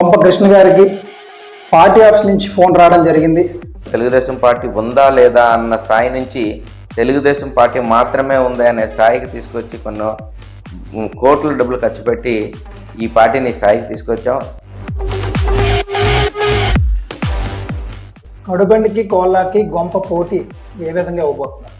పంప కృష్ణ గారికి party office నుంచి ఫోన్ రావడం జరిగింది. తెలుగుదేశం పార్టీ ఉందా లేదా అన్న స్థాయి నుంచి తెలుగుదేశం పార్టీ మాత్రమే ఉంది అనే స్థాయికి తీసుకొచ్చి కొన్ని కోట్ల డబ్బులు ఖర్చు పెట్టి ఈ పార్టీని స్థాయికి తీసుకొచ్చాం. కడుబండికి కోళ్ళకి గొంప పోటీ ఏ విధంగా ఇవ్వబోతున్నారు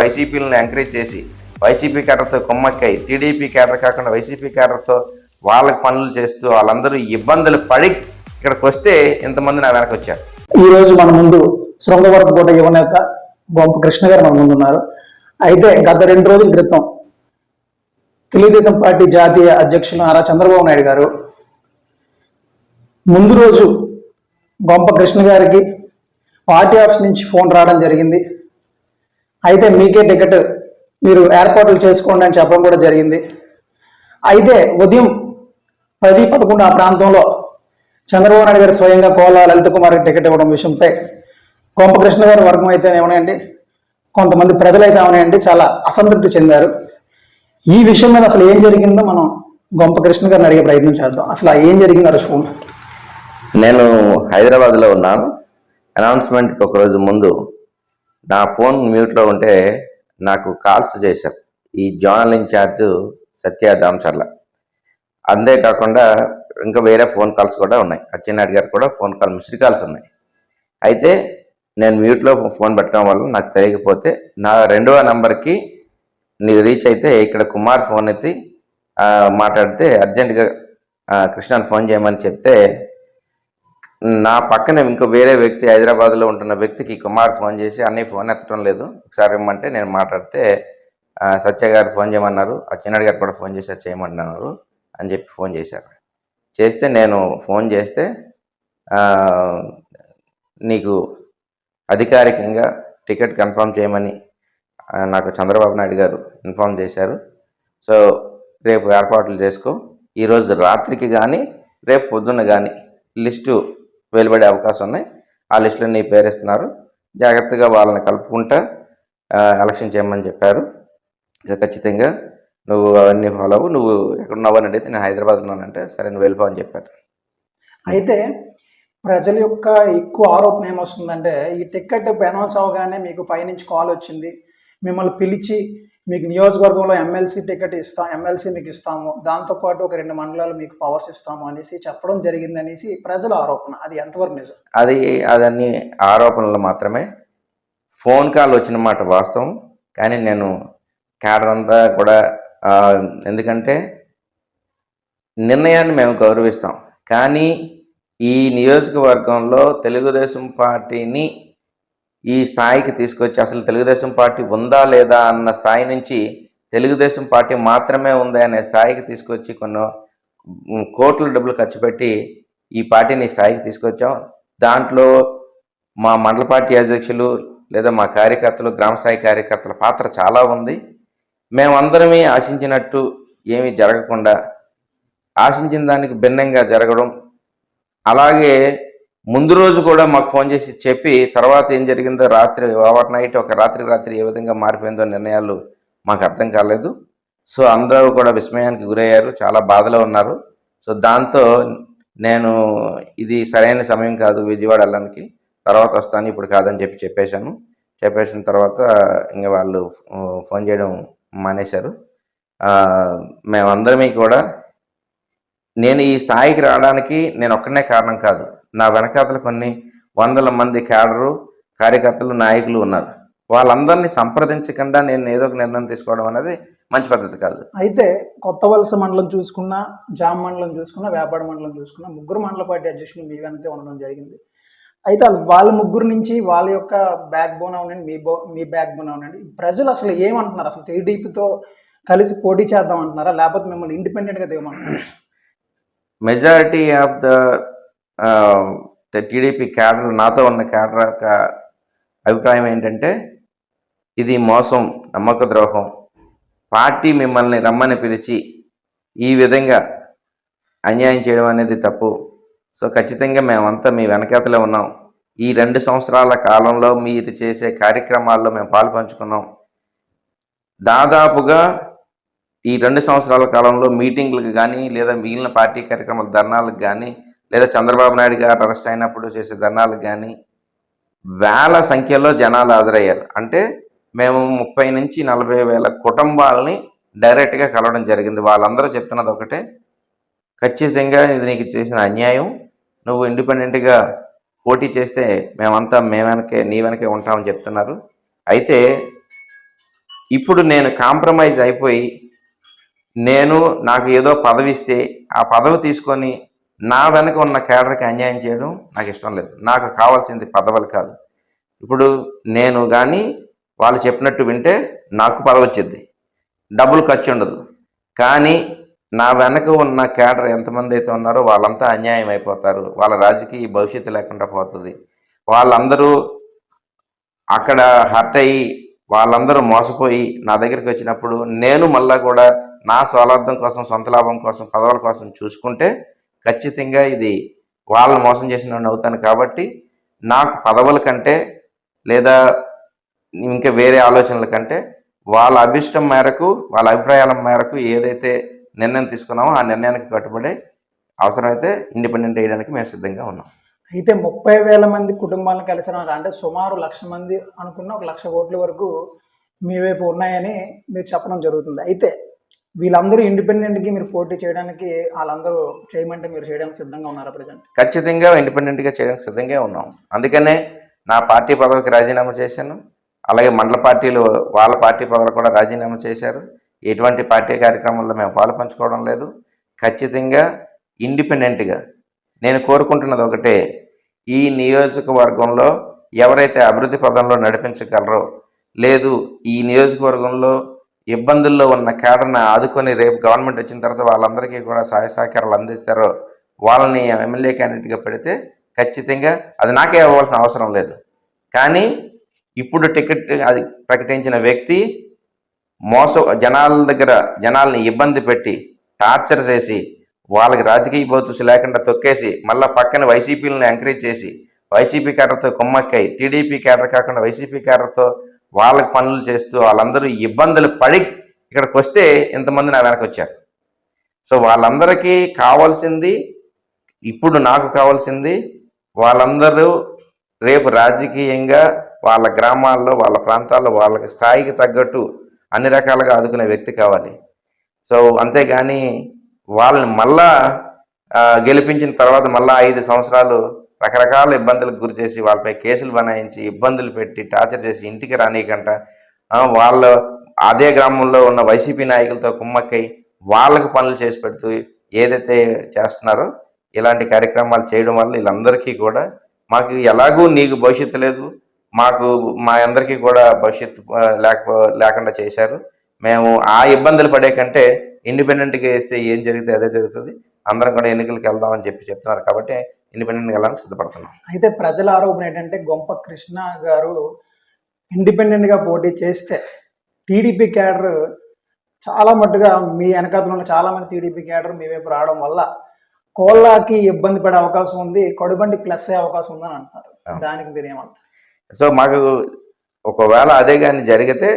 వైసీపీలను ఎంకరేజ్ చేసి వైసీపీ క్యాడర్తో కుమ్మక్కై టీడీపీ క్యాడర్ కాకుండా వైసీపీ క్యాడర్తో వాళ్ళకి పనులు చేస్తూ వాళ్ళందరూ ఇబ్బందులు పడి ఇక్కడికి వస్తే ఇంతమంది నా వెనక వచ్చారు. ఈ రోజు మన ముందు శృంగవరపు యువనేత గొంప కృష్ణ గారు మన ముందు ఉన్నారు. అయితే గత రెండు రోజుల క్రితం తెలుగుదేశం పార్టీ జాతీయ అధ్యక్షులు నారా చంద్రబాబు నాయుడు గారు ముందు రోజు గొంప కృష్ణ గారికి పార్టీ ఆఫీస్ నుంచి ఫోన్ రావడం జరిగింది. అయితే మీకే టికెట్ మీరు ఏర్పాట్లు చేసుకోండి అని చెప్పడం కూడా జరిగింది. అయితే ఉదయం పది పదకొండు ఆ ప్రాంతంలో చంద్రబాబు నాయుడు గారు స్వయంగా కోలా లలిత కుమార్కి టికెట్ ఇవ్వడం విషయంపై గొంప కృష్ణ గారి వర్గం అయితే ఏమనండి కొంతమంది ప్రజలైతే ఏమన్నాయండి చాలా అసంతృప్తి చెందారు. ఈ విషయం మీద అసలు ఏం జరిగిందో మనం గొంప కృష్ణ గారిని అడిగే ప్రయత్నం చేద్దాం. అసలు ఏం జరిగింది ఆ ఫోన్ నేను హైదరాబాద్లో ఉన్నాను. అనౌన్స్మెంట్కి ఒకరోజు ముందు నా ఫోన్ మ్యూట్లో ఉంటే నాకు కాల్స్ చేశారు. ఈ జోనల్ ఇన్ఛార్జ్ సత్య దామచర్ల అంతేకాకుండా ఇంకా వేరే ఫోన్ కాల్స్ కూడా ఉన్నాయి. అచ్చెన్నాయుడు గారు కూడా ఫోన్ కాల్ మిస్డ్ కాల్స్ ఉన్నాయి. అయితే నేను మ్యూట్లో ఫోన్ పెట్టడం వల్ల నాకు తెలియకపోతే నా రెండవ నంబర్కి నీకు రీచ్ అయితే ఇక్కడ కుమార్ ఫోన్ ఎత్తి మాట్లాడితే అర్జెంటుగా కృష్ణాన్ని ఫోన్ చేయమని చెప్తే నా పక్కన ఇంకో వేరే వ్యక్తి హైదరాబాద్లో ఉంటున్న వ్యక్తికి కుమార్ ఫోన్ చేసి అన్నయ్య ఫోన్ ఎత్తడం లేదు. ఒకసారి ఇమ్మంటే నేను మాట్లాడితే సత్య గారు ఫోన్ చేయమన్నారు. అచ్చెన్నాయుడు గారు కూడా ఫోన్ చేశారు చేయమంటున్నారు అని చెప్పి ఫోన్ చేశారు. చేస్తే నేను ఫోన్ చేస్తే నీకు అధికారికంగా టికెట్ కన్ఫర్మ్ చేయమని నాకు చంద్రబాబు నాయుడు గారు ఇన్ఫామ్ చేశారు. సో రేపు ఏర్పాట్లు చేసుకో. ఈరోజు రాత్రికి కానీ రేపు పొద్దున్న కానీ లిస్టు వెలువడే అవకాశం ఉన్నాయి. ఆ లిస్టులో నీ పేరేస్తున్నారు జాగ్రత్తగా వాళ్ళని కలుపుకుంటా ఎలక్షన్ చేయమని చెప్పారు. ఖచ్చితంగా నువ్వు అవన్నీ ఫాలో అవ్వు. నువ్వు ఎక్కడున్నావని అని అడిగితే నేను హైదరాబాద్ ఉన్నానంటే సరే నువ్వు వెళ్ళిపో అని చెప్పారు. అయితే ప్రజల యొక్క ఎక్కువ ఆరోపణ ఏమొస్తుందంటే ఈ టికెట్ అనౌన్స్ అవగానే మీకు పైనుంచి కాల్ వచ్చింది. మిమ్మల్ని పిలిచి మీకు నియోజకవర్గంలో ఎమ్మెల్సీ టికెట్ ఇస్తాం ఎమ్మెల్సీ మీకు ఇస్తాము. దాంతోపాటు ఒక రెండు మండలాలు మీకు పవర్స్ ఇస్తాము అనేసి చెప్పడం జరిగింది అనేసి ప్రజల ఆరోపణ. అది ఎంతవరకు నిజం? అది అదన్నీ ఆరోపణలు మాత్రమే. ఫోన్ కాల్ వచ్చిన మాట వాస్తవం. కానీ నేను క్యాడర్ అంతా కూడా ఎందుకంటే నిర్ణయాన్ని మేము గౌరవిస్తాం. కానీ ఈ నియోజకవర్గంలో తెలుగుదేశం పార్టీని ఈ స్థాయికి తీసుకొచ్చి అసలు తెలుగుదేశం పార్టీ ఉందా లేదా అన్న స్థాయి నుంచి తెలుగుదేశం పార్టీ మాత్రమే ఉంది అనే స్థాయికి తీసుకొచ్చి కొన్ని కోట్ల డబ్బులు ఖర్చు పెట్టి ఈ పార్టీని స్థాయికి తీసుకొచ్చాం. దాంట్లో మా మండల పార్టీ అధ్యక్షులు లేదా మా కార్యకర్తలు గ్రామ స్థాయి కార్యకర్తల పాత్ర చాలా ఉంది. మేమందరమే ఆశించినట్టు ఏమీ జరగకుండా ఆశించిన దానికి భిన్నంగా జరగడం అలాగే ముందు రోజు కూడా మాకు ఫోన్ చేసి చెప్పి తర్వాత ఏం జరిగిందో రాత్రి ఓవర్ నైట్ ఒక రాత్రి రాత్రి ఏ విధంగా మారిపోయిందో నిర్ణయాలు మాకు అర్థం కాలేదు. సో అందరూ కూడా విస్మయానికి గురయ్యారు చాలా బాధలో ఉన్నారు. సో దాంతో నేను ఇది సరైన సమయం కాదు విజయవాడ వెళ్ళడానికి తర్వాత వస్తాను ఇప్పుడు కాదని చెప్పి చెప్పేశాను. చెప్పేసిన తర్వాత ఇంకా వాళ్ళు ఫోన్ చేయడం మానేశారు. మేమందరమీ కూడా నేను ఈ స్థాయికి రావడానికి నేను ఒక్కనే కారణం కాదు. నా వెనకాతలు కొన్ని వందల మంది క్యాడరు కార్యకర్తలు నాయకులు ఉన్నారు. వాళ్ళందరినీ సంప్రదించకుండా నేను ఏదో ఒక నిర్ణయం తీసుకోవడం అనేది మంచి పద్ధతి కాదు. అయితే కొత్త వలస మండలం చూసుకున్నా జామ్ మండలం చూసుకున్నా వేపాడ మండలం చూసుకున్నా ముగ్గురు మండల పార్టీ అధ్యక్షులు మీ వెనకే ఉండడం జరిగింది. అయితే వాళ్ళు- వాళ్ళ ముగ్గురు నుంచి వాళ్ళ యొక్క బ్యాక్ బోన్ అవునండి మీ బో మీ బ్యాక్ బోన్ అవునండి. ప్రజలు అసలు ఏమంటున్నారు? అసలు టీడీపీతో కలిసి పోటీ చేద్దాం అంటున్నారా? లేకపోతే మిమ్మల్ని ఇండిపెండెంట్గా దిగమంటున్నారా majority of the TDP cadre నాతో ఉన్న క్యాడర్ యొక్క అభిప్రాయం ఏంటంటే ఇది మోసం నమ్మక ద్రోహం. పార్టీ మిమ్మల్ని రమ్మని పిలిచి ఈ విధంగా అన్యాయం చేయడం అనేది తప్పు. సో ఖచ్చితంగా మేమంతా మీ వెనకాతలే ఉన్నాం. ఈ రెండు సంవత్సరాల కాలంలో మీరు చేసే కార్యక్రమాల్లో మేము పాలు పంచుకున్నాం. దాదాపుగా ఈ రెండు సంవత్సరాల కాలంలో మీటింగ్లకు కానీ లేదా మిగిలిన పార్టీ కార్యక్రమాల ధర్నాలకు కానీ లేదా చంద్రబాబు నాయుడు గారు అరెస్ట్ అయినప్పుడు చేసే ధర్నాలకు కానీ వేల సంఖ్యలో జనాలు హాజరయ్యారు. అంటే మేము ముప్పై నుంచి నలభై వేల కుటుంబాలని డైరెక్ట్గా కలవడం జరిగింది. వాళ్ళందరూ చెప్తున్నది ఒకటే ఖచ్చితంగా ఇది నీకు చేసిన అన్యాయం. నువ్వు ఇండిపెండెంట్గా పోటీ చేస్తే మేమంతా మే వెనకే నీ వెనకే ఉంటామని చెప్తున్నారు. అయితే ఇప్పుడు నేను కాంప్రమైజ్ అయిపోయి నేను నాకు ఏదో పదవి ఇస్తే ఆ పదవి తీసుకొని నా వెనక ఉన్న కేడర్కి అన్యాయం చేయడం నాకు ఇష్టం లేదు. నాకు కావాల్సింది పదవులు కాదు. ఇప్పుడు నేను కానీ వాళ్ళు చెప్పినట్టు వింటే నాకు పదవి వచ్చింది డబ్బులు ఖర్చు ఉండదు. కానీ నా వెనక ఉన్న కేడర్ ఎంతమంది అయితే ఉన్నారో వాళ్ళంతా అన్యాయం అయిపోతారు. వాళ్ళ రాజకీయ భవిష్యత్తు లేకుండా పోతుంది. వాళ్ళందరూ అక్కడ హర్ట్ అయ్యి వాళ్ళందరూ మోసపోయి నా దగ్గరికి వచ్చినప్పుడు నేను మళ్ళా కూడా నా స్వార్థం కోసం సొంత లాభం కోసం పదవుల కోసం చూసుకుంటే ఖచ్చితంగా ఇది వాళ్ళని మోసం చేసిన అవుతాను కాబట్టి నాకు పదవుల కంటే లేదా ఇంకా వేరే ఆలోచనల కంటే వాళ్ళ అభిష్టం మేరకు వాళ్ళ అభిప్రాయాల మేరకు ఏదైతే నిర్ణయం తీసుకున్నామో ఆ నిర్ణయానికి కట్టుబడి అవసరమైతే ఇండిపెండెంట్ వేయడానికి మేము సిద్ధంగా ఉన్నాం. అయితే ముప్పై వేల మంది కుటుంబాలను కలిసి అంటే సుమారు లక్ష మంది అనుకున్న ఒక లక్ష కోట్ల వరకు మీ వైపు ఉన్నాయని మీరు చెప్పడం జరుగుతుంది. అయితే వీళ్ళందరూ ఇండిపెండెంట్కి మీరు పోటీ చేయడానికి వాళ్ళందరూ చేయమంటే మీరు చేయడానికి సిద్ధంగా ఉన్నారా ప్రజెంట్? ఖచ్చితంగా ఇండిపెండెంట్గా చేయడానికి సిద్ధంగా ఉన్నాం. అందుకనే నా పార్టీ పదవికి రాజీనామా చేశాను. అలాగే మండల పార్టీలు వాళ్ళ పార్టీ పదవులు కూడా రాజీనామా చేశారు. ఎటువంటి పార్టీ కార్యక్రమాల్లో మేము పాలు పంచుకోవడం లేదు. ఖచ్చితంగా ఇండిపెండెంట్గా నేను కోరుకుంటున్నది ఒకటే ఈ నియోజకవర్గంలో ఎవరైతే అభివృద్ధి పదంలో నడిపించగలరో లేదు ఈ నియోజకవర్గంలో ఇబ్బందుల్లో ఉన్న కేడర్ని ఆదుకొని రేపు గవర్నమెంట్ వచ్చిన తర్వాత వాళ్ళందరికీ కూడా సహాయ సహకారాలు అందిస్తారో వాళ్ళని ఎమ్మెల్యే క్యాండిడేట్గా పెడితే ఖచ్చితంగా అది నాకే ఇవ్వాల్సిన అవసరం లేదు. కానీ ఇప్పుడు టికెట్ అది ప్రకటించిన వ్యక్తి మోస జనాల దగ్గర జనాల్ని ఇబ్బంది పెట్టి టార్చర్ చేసి వాళ్ళకి రాజకీయ బోతుసు లేకుండా తొక్కేసి మళ్ళీ పక్కన వైసీపీలను ఎంకరేజ్ చేసి వైసీపీ క్యాడర్తో కుమ్మక్కై టీడీపీ క్యాడర్ కాకుండా వైసీపీ క్యాడర్తో వాళ్ళకి పనులు చేస్తూ వాళ్ళందరూ ఇబ్బందులు పడి ఇక్కడికి వస్తే ఇంతమంది నా వెనక వచ్చారు. సో వాళ్ళందరికీ కావాల్సింది ఇప్పుడు నాకు కావాల్సింది వాళ్ళందరూ రేపు రాజకీయంగా వాళ్ళ గ్రామాల్లో వాళ్ళ ప్రాంతాల్లో వాళ్ళకి స్థాయికి తగ్గట్టు అన్ని రకాలుగా ఆదుకునే వ్యక్తి కావాలి. సో అంతేగాని వాళ్ళని మళ్ళా గెలిపించిన తర్వాత మళ్ళా ఐదు సంవత్సరాలు రకరకాల ఇబ్బందులకు గురి చేసి వాళ్ళపై కేసులు బనాయించి ఇబ్బందులు పెట్టి టార్చర్ చేసి ఇంటికి రానీయకంట. వాళ్ళ అదే గ్రామంలో ఉన్న వైసీపీ నాయకులతో కుమ్మక్కై వాళ్ళకి పనులు చేసి పెడుతూ ఏదైతే చేస్తున్నారో ఇలాంటి కార్యక్రమాలు చేయడం వల్ల వీళ్ళందరికీ కూడా మాకు ఎలాగూ నీకు భవిష్యత్తు లేదు మాకు మా అందరికీ కూడా భవిష్యత్తు లేకపో లేకుండా చేశారు. మేము ఆ ఇబ్బందులు పడే కంటే ఇండిపెండెంట్గా వేస్తే ఏం జరిగితే అదే జరుగుతుంది. అందరం కూడా ఎన్నికలకు వెళ్దామని చెప్పి చెప్తున్నారు. కాబట్టి ఇండిపెండెంట్గా వెళ్ళడానికి సిద్ధపడుతున్నాం. అయితే ప్రజల ఆరోపణ ఏంటంటే గొంప కృష్ణ గారు ఇండిపెండెంట్గా పోటీ చేస్తే టీడీపీ క్యాడర్ చాలా మట్టుగా మీ వెనకాతలో ఉన్న చాలా మంది టీడీపీ క్యాడర్ మీ వైపు రావడం వల్ల కోళ్ళకి ఇబ్బంది పడే అవకాశం ఉంది కడుబండి ప్లస్ అయ్యే అవకాశం ఉందని అంటారు అవును. దానికి మీరు ఏమంటారు? సో మాకు ఒకవేళ అదే కానీ జరిగితే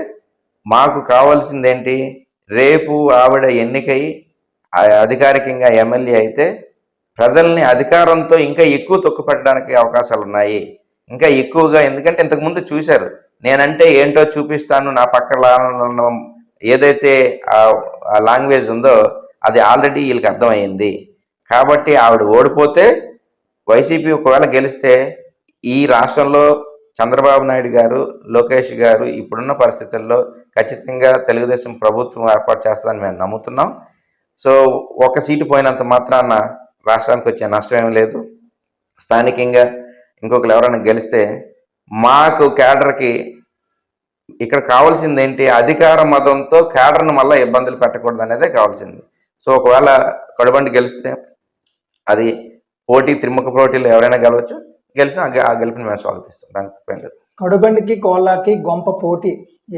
మాకు కావాల్సింది ఏంటి రేపు ఆవిడ ఎన్నికై అధికారికంగా ఎమ్మెల్యే అయితే ప్రజల్ని అధికారంతో ఇంకా ఎక్కువ తొక్కుపెట్టడానికి అవకాశాలు ఉన్నాయి ఇంకా ఎక్కువగా ఎందుకంటే ఇంతకుముందు చూశారు. నేనంటే ఏంటో చూపిస్తాను నా పక్కన ఏదైతే ఆ లాంగ్వేజ్ ఉందో అది ఆల్రెడీ వీళ్ళకి అర్థమైంది కాబట్టి ఆవిడ ఓడిపోతే వైసీపీ ఒకవేళ గెలిస్తే ఈ రాష్ట్రంలో చంద్రబాబు నాయుడు గారు లోకేష్ గారు ఇప్పుడున్న పరిస్థితుల్లో ఖచ్చితంగా తెలుగుదేశం ప్రభుత్వం ఏర్పాటు చేస్తారని మేము నమ్ముతున్నాం. సో ఒక సీటు పోయినంత మాత్రాన రాష్ట్రానికి వచ్చే నష్టం ఏమీ లేదు. స్థానికంగా ఇంకొకరు ఎవరైనా గెలిస్తే మాకు క్యాడర్కి ఇక్కడ కావాల్సింది ఏంటి అధికార మతంతో క్యాడర్ను మళ్ళీ ఇబ్బందులు పెట్టకూడదు అనేదే కావాల్సింది. సో ఒకవేళ కడుబండి గెలిస్తే అది పోటీ త్రిముఖ పోటీలో ఎవరైనా గెలవచ్చు. గెలిచి ఆ గెలుపుని మేము స్వాగతిస్తాం. దానికి తప్పేం లేదు. కడుబండికి కోళ్ళకి గొంప పోటీ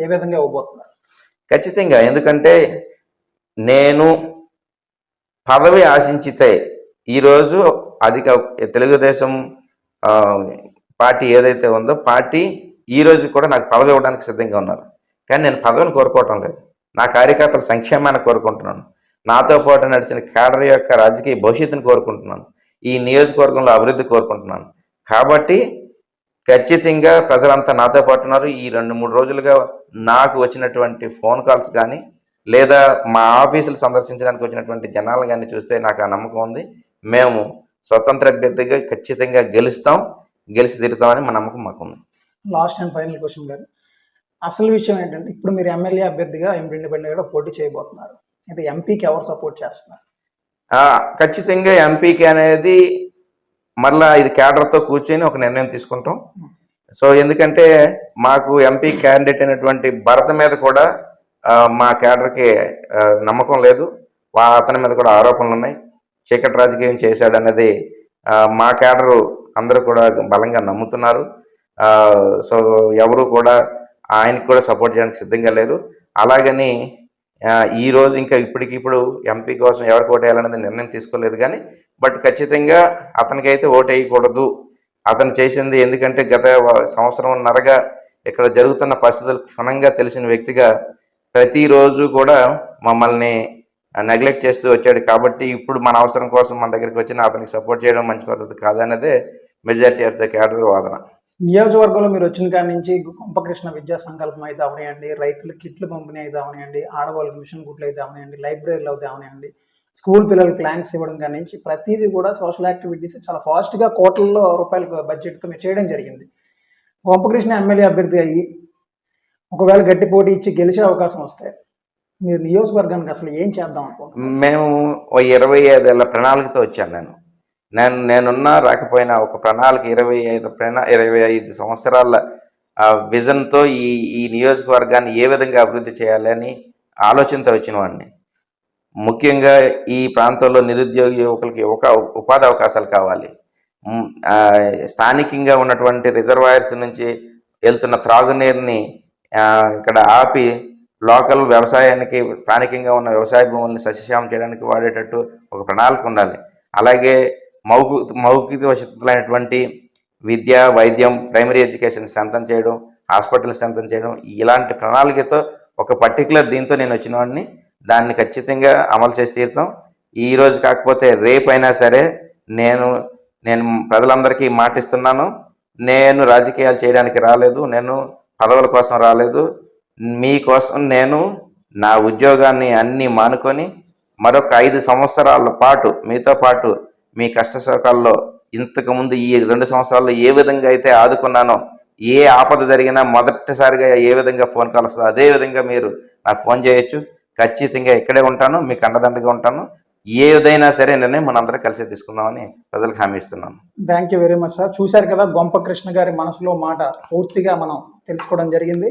ఏ విధంగా ఇవ్వబోతున్నారు? ఖచ్చితంగా. ఎందుకంటే నేను పదవి ఆశించితే ఈరోజు అధిక తెలుగుదేశం పార్టీ ఏదైతే ఉందో పార్టీ ఈ రోజు కూడా నాకు పదవి ఇవ్వడానికి సిద్ధంగా ఉన్నారు. కానీ నేను పదవిని కోరుకోవటం లేదు. నా కార్యకర్తల సంక్షేమాన్ని కోరుకుంటున్నాను. నాతో పాటు నడిచిన కేడర్ యొక్క రాజకీయ భవిష్యత్తుని కోరుకుంటున్నాను. ఈ నియోజకవర్గంలో అభివృద్ధి కోరుకుంటున్నాను. కాబట్టి ఖచ్చితంగా ప్రజలంతా నాతో పాటు ఉన్నారు. ఈ రెండు మూడు రోజులుగా నాకు వచ్చినటువంటి ఫోన్ కాల్స్ కానీ లేదా మా ఆఫీసులు సందర్శించడానికి వచ్చినటువంటి జనాలు కానీ చూస్తే నాకు ఆ నమ్మకం ఉంది. మేము స్వతంత్ర అభ్యర్థిగా ఖచ్చితంగా గెలుస్తాం గెలిచి తీరుతామని మా నమ్మకం మాకు ఉంది లాస్ట్ అండ్ ఫైనల్ క్వశ్చన్ గారు అసలు విషయం ఏంటంటే ఇప్పుడు మీరు ఎమ్మెల్యే అభ్యర్థిగా ఎంపీ ఇండిపెండెంట్గా పోటీ చేయబోతున్నారు. అయితే ఎంపీకి ఎవరు సపోర్ట్ చేస్తున్నారు? ఖచ్చితంగా ఎంపీకి అనేది మరలా ఇది క్యాడర్తో కూర్చొని ఒక నిర్ణయం తీసుకుంటాం. సో ఎందుకంటే మాకు ఎంపీ క్యాండిడేట్ అయినటువంటి భరత్ మీద కూడా మా క్యాడర్కి నమ్మకం లేదు. వా- అతని మీద కూడా ఆరోపణలు ఉన్నాయి చీకటి రాజకీయం చేశాడన్నది మా క్యాడరు అందరూ కూడా బలంగా నమ్ముతున్నారు. సో ఎవరు కూడా ఆయనకు కూడా సపోర్ట్ చేయడానికి సిద్ధంగా లేరు. అలాగని ఈరోజు ఈ రోజు ఇంకా ఇప్పటికిప్పుడు ఎంపీ కోసం ఎవరికి ఓటు వేయాలనేది నిర్ణయం తీసుకోలేదు కానీ బట్ ఖచ్చితంగా అతనికైతే ఓటు వేయకూడదు. అతను చేసింది ఎందుకంటే గత సంవత్సరంన్నరగా ఇక్కడ జరుగుతున్న పరిస్థితులు క్షుణ్ణంగా తెలిసిన వ్యక్తిగా ప్రతిరోజు కూడా మమ్మల్ని నెగ్లెక్ట్ చేస్తూ వచ్చాడు కాబట్టి ఇప్పుడు మన అవసరం కోసం మన దగ్గరికి వచ్చిన అతనికి సపోర్ట్ చేయడం మంచి పద్ధతి కాదనేదే మెజారిటీ ఆఫ్ ద క్యాడర్ వాదన. నియోజకవర్గంలో మీరు వచ్చిన కాడి నుంచి గొప్పకృష్ణ విద్యా సంకల్పం అయితే అవనియండి రైతులు కిట్లు పంపిణీ అయితే అవనియండి ఆడవాళ్ళకి మిషన్ గుట్లు అయితే అవనియండి లైబ్రరీలు అయితే అవనియండి స్కూల్ పిల్లలకు ప్లాన్స్ ఇవ్వడం కాడి నుంచి ప్రతిదీ కూడా సోషల్ యాక్టివిటీస్ చాలా ఫాస్ట్గా కోట్లలో రూపాయల బడ్జెట్తో మీరు చేయడం జరిగింది. గొప్పకృష్ణ ఎమ్మెల్యే అభ్యర్థి అయ్యి ఒకవేళ గట్టి పోటీ ఇచ్చి గెలిచే అవకాశం వస్తే మీరు నియోజకవర్గానికి అసలు ఏం చేద్దాం అనుకుంటున్నారు? మేము ఓ ఇరవై ఐదేళ్ళ ప్రణాళికతో వచ్చాను నేను. నేను నేనున్నా రాకపోయినా ఒక ప్రణాళిక ఇరవై ఐదు ప్రణా ఇరవై ఐదు సంవత్సరాల విజన్తో ఈ ఈ నియోజకవర్గాన్ని ఏ విధంగా అభివృద్ధి చేయాలని ఆలోచనతో వచ్చిన వాడిని. ముఖ్యంగా ఈ ప్రాంతంలో నిరుద్యోగ యువకులకి ఒక ఉపాధి అవకాశాలు కావాలి. స్థానికంగా ఉన్నటువంటి రిజర్వాయర్స్ నుంచి వెళ్తున్న త్రాగునీరుని ఇక్కడ ఆపి లోకల్ వ్యవసాయానికి స్థానికంగా ఉన్న వ్యవసాయ భూముల్ని సస్యశ్యామం చేయడానికి వాడేటట్టు ఒక ప్రణాళిక ఉండాలి. అలాగే మౌకి మౌఖిక వసతులైనటువంటి విద్య వైద్యం ప్రైమరీ ఎడ్యుకేషన్ స్ట్రెంథన్ చేయడం హాస్పిటల్ స్ట్రెంథన్ చేయడం ఇలాంటి ప్రణాళికతో ఒక పర్టికులర్ దీంతో నేను వచ్చిన వాడిని. దాన్ని ఖచ్చితంగా అమలు చేసి తీరుతాం. ఈరోజు కాకపోతే రేపైనా సరే నేను నేను ప్రజలందరికీ మాటిస్తున్నాను. నేను రాజకీయాలు చేయడానికి రాలేదు. నేను పదవుల కోసం రాలేదు. మీకోసం నేను నా ఉద్యోగాన్ని అన్నీ మానుకొని మరొక ఐదు సంవత్సరాల పాటు మీతో పాటు మీ కష్ట సుఖాల్లో ఈ రెండు సంవత్సరాల్లో ఏ విధంగా అయితే ఆదుకున్నానో ఏ ఆపద జరిగినా మొదటిసారిగా ఏ విధంగా ఫోన్ కాల్ వస్తుందో అదే విధంగా మీరు నాకు ఫోన్ చేయొచ్చు. ఖచ్చితంగా ఇక్కడే ఉంటాను మీకు అండదండగా ఉంటాను. ఏదైనా సరే నిర్ణయం మనందరం కలిసి తీసుకుందామని ప్రజలకు హామీ ఇస్తున్నాను. Thank you very much sir చూశారు కదా గొంప కృష్ణ గారి మనసులో మాట పూర్తిగా మనం తెలుసుకోవడం జరిగింది.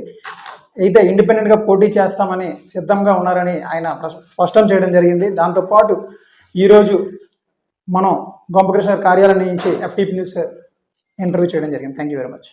అయితే ఇండిపెండెంట్గా పోటీ చేస్తామని సిద్ధంగా ఉన్నారని ఆయన స్పష్టం చేయడం జరిగింది. దాంతోపాటు ఈరోజు మనం గొంపకృష్ణ కార్యాలయం నుంచి ఎఫ్టీపీ న్యూస్ ఇంటర్వ్యూ చేయడం జరిగింది. Thank you very much.